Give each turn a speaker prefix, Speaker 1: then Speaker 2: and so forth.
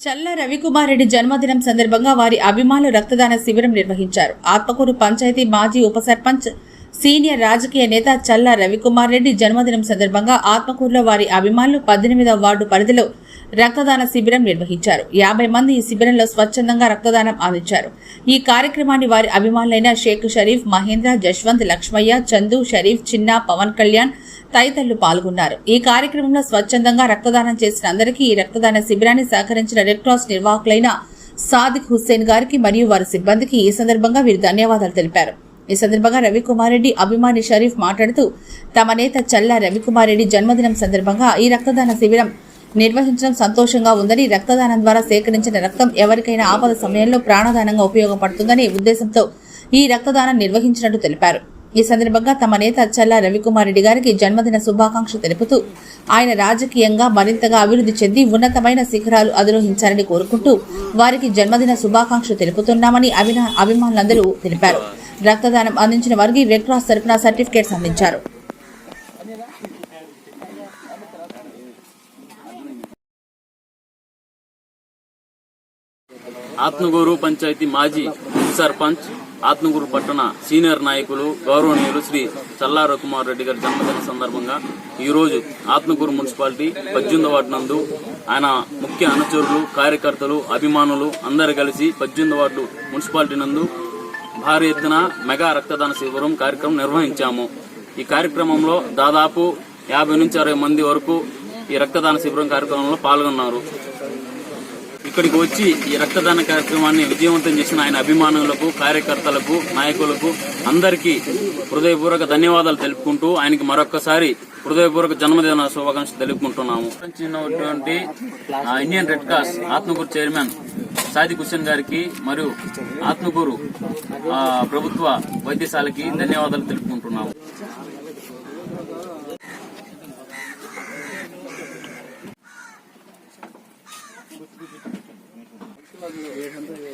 Speaker 1: చల్ల రవికుమార్ రెడ్డి జన్మదినం సందర్భంగా వారి అభిమానులు రక్తదాన శిబిరం నిర్వహించారు. ఆత్మకూరు పంచాయతీ మాజీ ఉప సర్పంచ్ సీనియర్ రాజకీయ నేత చల్ల రవికుమార్ రెడ్డి జన్మదినం సందర్భంగా ఆత్మకూరులో వారి అభిమానులు పద్దెనిమిదవ వార్డు పరిధిలో రక్తదాన శిబిరం నిర్వహించారు. యాభై మంది ఈ శిబిరంలో స్వచ్ఛందంగా రక్తదానం అందించారు. ఈ కార్యక్రమాన్ని వారి అభిమానులైన షేక్ షరీఫ్ మహేంద్ర జశ్వంత్ లక్ష్మయ్య చందు షరీఫ్ చిన్న పవన్ కళ్యాణ్ తదితరులు పాల్గొన్నారు. ఈ కార్యక్రమంలో స్వచ్ఛందంగా రక్తదానం చేసిన అందరికీ ఈ రక్తదాన శిబిరాన్ని సహకరించిన రెడ్ క్రాస్ నిర్వాహకులైన సాదిక్ హుస్సేన్ గారికి మరియు వారి సిబ్బందికి ఈ సందర్భంగా వీరు ధన్యవాదాలు తెలిపారు. ఈ సందర్భంగా రవికుమార్ రెడ్డి అభిమాని షరీఫ్ మాట్లాడుతూ తమ నేత చల్ల రవికుమార్ రెడ్డి జన్మదినం సందర్భంగా ఈ రక్తదాన శిబిరం నిర్వహించడం సంతోషంగా ఉందని రక్తదానం ద్వారా సేకరించిన రక్తం ఎవరికైనా ఆపద సమయంలో ప్రాణదానంగా ఉపయోగపడుతుందనే ఉద్దేశంతో ఈ రక్తదానం నిర్వహించినట్టు తెలిపారు. ఈ సందర్భంగా తమ నేత చల్ల రవికుమార్ రెడ్డి గారికి జన్మదిన శుభాకాంక్షలు తెలుపుతూ ఆయన రాజకీయంగా మరింతగా అభివృద్ధి చెంది ఉన్నతమైన శిఖరాలు అధిరోహించాలని కోరుకుంటూ వారికి జన్మదిన శుభాకాంక్షలు తెలుపుతున్నామని అభినా అభిమానులందరూ తెలిపారు. రక్తదానం అందించిన వారికి రెడ్ క్రాస్ తరఫున సర్టిఫికేట్స్ అందించారు.
Speaker 2: ఆత్మగూరు పంచాయతీ మాజీ సర్పంచ్ ఆత్మగూరు పట్టణ సీనియర్ నాయకులు గౌరవనీయులు శ్రీ చల్లా రఘుమార్ రెడ్డి గారి జన్మదిన సందర్భంగా ఈరోజు ఆత్మగూరు మున్సిపాలిటీ పద్దెనిమిది వార్డు నందు ఆయన ముఖ్య అనుచరులు కార్యకర్తలు అభిమానులు అందరు కలిసి పద్దెనిమిది వార్డు మున్సిపాలిటీ నందు భారీ ఎత్తున మెగా రక్తదాన శిబిరం కార్యక్రమం నిర్వహించాము. ఈ కార్యక్రమంలో దాదాపు యాభై నుంచి అరవై మంది వరకు ఈ రక్తదాన శిబిరం కార్యక్రమంలో పాల్గొన్నారు. ఇక్కడికి వచ్చి ఈ రక్తదాన కార్యక్రమాన్ని విజయవంతం చేసిన ఆయన అభిమానులకు కార్యకర్తలకు నాయకులకు అందరికీ హృదయపూర్వక ధన్యవాదాలు తెలుపుకుంటూ ఆయనకి మరొకసారి హృదయపూర్వక జన్మదిన శుభాకాంక్షలు తెలుపుకుంటున్నాము. చిన్నటువంటి Indian red cross Atmakur chairman Sadiq Hussain గారికి మరియు ఆత్మకూరు ప్రభుత్వ వైద్యశాలకి ధన్యవాదాలు తెలుపుకుంటున్నాము. এখান থেকে